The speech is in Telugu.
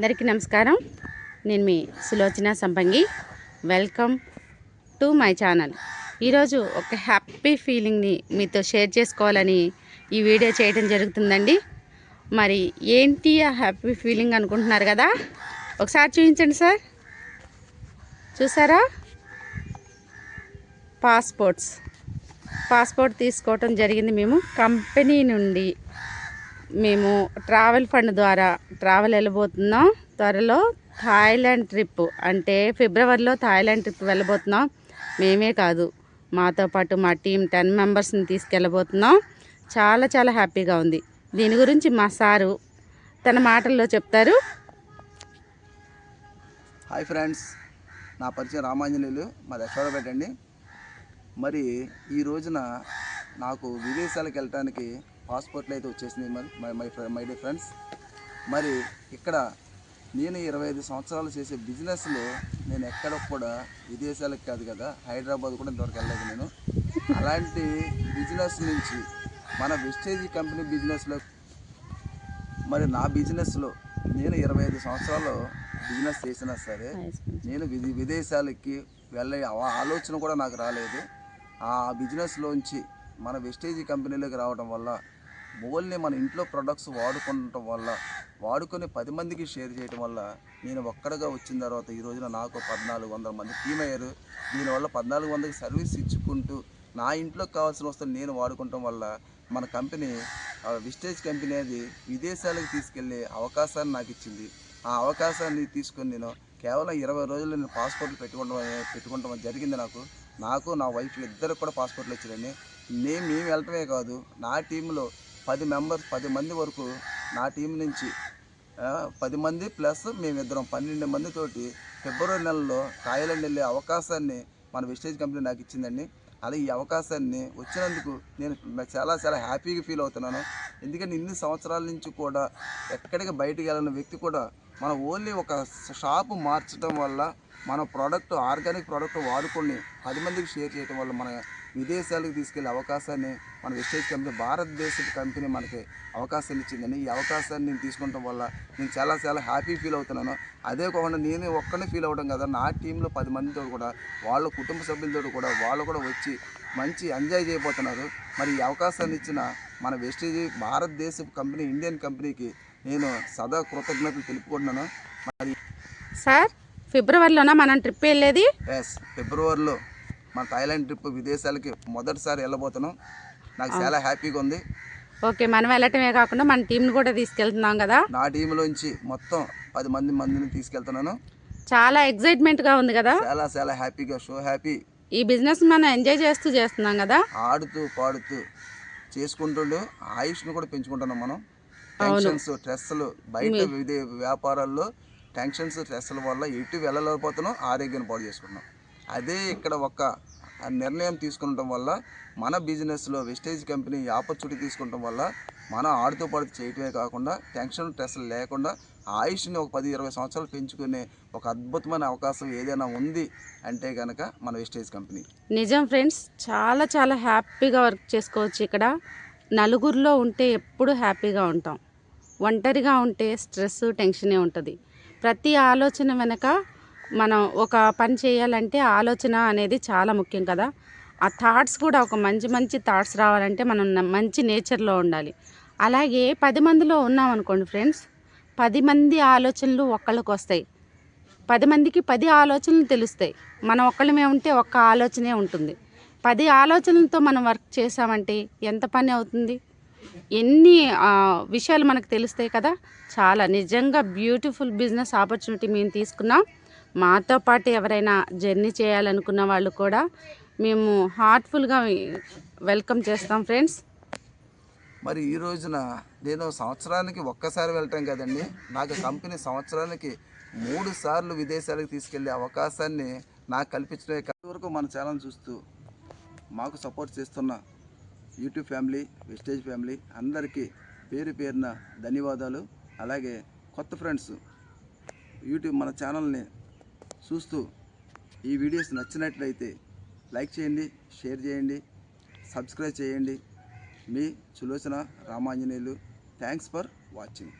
అందరికీ నమస్కారం. నేను మీ Sulochana Sampangi. Welcome to my channel ఈరోజు ఒక హ్యాపీ ఫీలింగ్ని మీతో షేర్ చేసుకోవాలని ఈ వీడియో చేయడం జరుగుతుందండి. మరి ఏంటి ఆ హ్యాపీ ఫీలింగ్ అనుకుంటున్నారు కదా? ఒకసారి చూపించండి సార్. చూసారా? పాస్పోర్ట్స్ పాస్పోర్ట్ తీసుకోవటం జరిగింది మేము. కంపెనీ నుండి మేము ట్రావెల్ ఫండ్ ద్వారా ట్రావెల్ వెళ్ళబోతున్నాం. త్వరలో థాయిలాండ్ ట్రిప్ అంటే ఫిబ్రవరిలో థాయిలాండ్ ట్రిప్ వెళ్ళబోతున్నాం. మేమే కాదు మాతో పాటు మా టీం టెన్ మెంబర్స్ని తీసుకెళ్ళబోతున్నాం. చాలా చాలా హ్యాపీగా ఉంది. దీని గురించి మా సారు తన మాటల్లో చెప్తారు. హాయ్ ఫ్రెండ్స్ నా పరిచయం రామాంజనేయులు మా యశ్వరపేట అండి. మరి ఈ రోజున నాకు విదేశాలకు వెళ్ళటానికి పాస్పోర్ట్లు అయితే వచ్చేసింది మరి మై మై డే ఫ్రెండ్స్ మరి ఇక్కడ నేను ఇరవై ఐదు సంవత్సరాలు చేసే బిజినెస్లో నేను ఎక్కడ కూడా విదేశాలకు కాదు కదా హైదరాబాద్ కూడా ఇంతవరకు వెళ్ళలేదు నేను. అలాంటి బిజినెస్ నుంచి మన వెస్టేజ్ కంపెనీ బిజినెస్లో మరి నా బిజినెస్లో నేను ఇరవై ఐదు సంవత్సరాలు బిజినెస్ చేసినా సరే నేను విది విదేశాలకి వెళ్ళే ఆలోచన కూడా నాకు రాలేదు. ఆ బిజినెస్లోంచి మన వెస్టేజ్ కంపెనీలోకి రావడం వల్ల ఓన్లీ మన ఇంట్లో ప్రొడక్ట్స్ వాడుకోవటం వల్ల వాడుకొని పది మందికి షేర్ చేయడం వల్ల నేను ఒక్కడగా వచ్చిన తర్వాత ఈ రోజున నాకు పద్నాలుగు వందల మంది టీమ్ అయ్యారు. దీనివల్ల పద్నాలుగు వందలకి సర్వీస్ ఇచ్చుకుంటూ నా ఇంట్లోకి కావాల్సిన వస్తువులు నేను వాడుకోవటం వల్ల మన కంపెనీ ఆ విస్టేజ్ కంపెనీ అది విదేశాలకు తీసుకెళ్ళే అవకాశాన్ని నాకు ఇచ్చింది. ఆ అవకాశాన్ని తీసుకొని నేను కేవలం ఇరవై రోజులు నేను పాస్పోర్ట్లు పెట్టుకోవడం పెట్టుకోవడం జరిగింది నాకు. నాకు నా వైఫ్ ఇద్దరు కూడా పాస్పోర్ట్లు వచ్చినాయి నేను మేము వెళ్ళటమే కాదు నా టీంలో పది మెంబర్స్ పది మంది వరకు నా టీం నుంచి పది మంది ప్లస్ మేమిద్దరం పన్నెండు మందితోటి ఫిబ్రవరి నెలలో థాయిలాండ్ వెళ్ళే అవకాశాన్ని మన వెస్టేజ్ కంపెనీ నాకు ఇచ్చిందండి. అలా ఈ అవకాశాన్ని వచ్చినందుకు నేను చాలా చాలా హ్యాపీగా ఫీల్ అవుతున్నాను. ఎందుకంటే ఇన్ని సంవత్సరాల నుంచి కూడా ఎక్కడికి బయటకు వెళ్ళిన వ్యక్తి కూడా మనం ఓన్లీ ఒక షాపు మార్చడం వల్ల మన ప్రోడక్ట్ ఆర్గానిక్ ప్రోడక్ట్ వాడుకొని పది మందికి షేర్ చేయడం వల్ల మన విదేశాలకు తీసుకెళ్ళే అవకాశాన్ని మన వెస్టేజ్ కంపెనీ భారతదేశ కంపెనీ మనకి అవకాశాన్ని ఇచ్చిందని ఈ అవకాశాన్ని నేను తీసుకోవడం వల్ల నేను చాలా చాలా హ్యాపీ ఫీల్ అవుతున్నాను. అదే కాకుండా నేను ఒక్కనే ఫీల్ అవ్వడం కదా నా టీంలో పది మందితో కూడా వాళ్ళ కుటుంబ సభ్యులతో కూడా వాళ్ళు కూడా వచ్చి మంచి ఎంజాయ్ చేయబోతున్నారు. మరి ఈ అవకాశాన్ని ఇచ్చిన మన వెస్టేజ్ భారతదేశ కంపెనీ ఇండియన్ కంపెనీకి నేను సదా కృతజ్ఞతలు తెలుపుకుంటున్నాను. మరి సార్ ఫిబ్రవరిలోనా మనం ట్రిప్ వెళ్ళేది? ఎస్ ఫిబ్రవరిలో మన థాయిలాండ్ ట్రిప్ విదేశాలకి మొదటిసారి వెళ్ళబోతున్నాం. నాకు చాలా హ్యాపీగా ఉంది. ఓకే మనం వెళ్ళటమే కాకుండా మన టీంని కూడా తీసుకెళ్తున్నాం కదా? నా టీంలోంచి మొత్తం పది మంది మందిని తీసుకెళ్తున్నాను. చాలా ఎగ్జైట్మెంట్గా ఉంది కదా? చాలా చాలా హ్యాపీగా షో హ్యాపీ. ఈ బిజినెస్ మనం ఎంజాయ్ చేస్తూ చేస్తున్నాం కదా? ఆడుతూ పాడుతూ చేసుకుంటుండు. ఆయుష్ను కూడా పెంచుకుంటున్నాం మనం. టెన్షన్స్ స్ట్రెస్లు బయట విదే వ్యాపారాల్లో టెన్షన్స్ స్ట్రెస్ల వల్ల ఎటు వెళ్ళలేకపోతున్నాం ఆరోగ్యాన్ని పాడు చేసుకుంటున్నాం. అదే ఇక్కడ ఒక నిర్ణయం తీసుకుంటం వల్ల మన బిజినెస్లో వెస్టేజ్ కంపెనీ ఆపర్చునిటీ తీసుకుంటాం వల్ల మన ఆడుతూ పాడుతూ చేయటమే కాకుండా టెన్షన్ టెస్ట్లు లేకుండా ఆయుష్ని ఒక పది ఇరవై సంవత్సరాలు పెంచుకునే ఒక అద్భుతమైన అవకాశం ఏదైనా ఉంది అంటే కనుక మన వెస్టేజ్ కంపెనీ. నిజం ఫ్రెండ్స్ చాలా చాలా హ్యాపీగా వర్క్ చేసుకోవచ్చు ఇక్కడ. నలుగురిలో ఉంటే ఎప్పుడు హ్యాపీగా ఉంటాం. ఒంటరిగా ఉంటే స్ట్రెస్ టెన్షనే ఉంటుంది. ప్రతి ఆలోచన వెనక మనం ఒక పని చేయాలంటే ఆలోచన అనేది చాలా ముఖ్యం కదా. ఆ థాట్స్ కూడా ఒక మంచి మంచి థాట్స్ రావాలంటే మనం మంచి నేచర్లో ఉండాలి. అలాగే పది మందిలో ఉన్నాం అనుకోండి ఫ్రెండ్స్ పది మంది ఆలోచనలు ఒక్కళ్ళకి వస్తాయి. పది మందికి పది ఆలోచనలు తెలుస్తాయి. మనం ఒక్కళ్ళమే ఉంటే ఒక్క ఆలోచనే ఉంటుంది. పది ఆలోచనలతో మనం వర్క్ చేసామంటే ఎంత పని అవుతుంది? ఎన్ని విషయాలు మనకు తెలుస్తాయి కదా. చాలా నిజంగా బ్యూటిఫుల్ బిజినెస్ ఆపర్చునిటీ మేము తీసుకున్నాం. మాతో పాటు ఎవరైనా జర్నీ చేయాలనుకున్న వాళ్ళు కూడా మేము హార్ట్ఫుల్గా వెల్కమ్ చేస్తాం ఫ్రెండ్స్. మరి ఈ రోజున నేను సంవత్సరానికి ఒక్కసారి వెళ్ళటం కదండి నాకు కంపెనీ సంవత్సరానికి మూడు సార్లు విదేశాలకు తీసుకెళ్ళే అవకాశాన్ని నాకు కల్పించడమే వరకు మన ఛానల్ చూస్తూ మాకు సపోర్ట్ చేస్తున్న యూట్యూబ్ ఫ్యామిలీ వెస్టేజ్ ఫ్యామిలీ అందరికీ పేరు పేరున ధన్యవాదాలు. అలాగే కొత్త ఫ్రెండ్స్ యూట్యూబ్ మన ఛానల్ని చూస్తూ ఈ వీడియోస్ నచ్చినట్లయితే లైక్ చేయండి షేర్ చేయండి సబ్స్క్రైబ్ చేయండి. మీ Sulochana Ramanjaneyulu. Thanks for watching.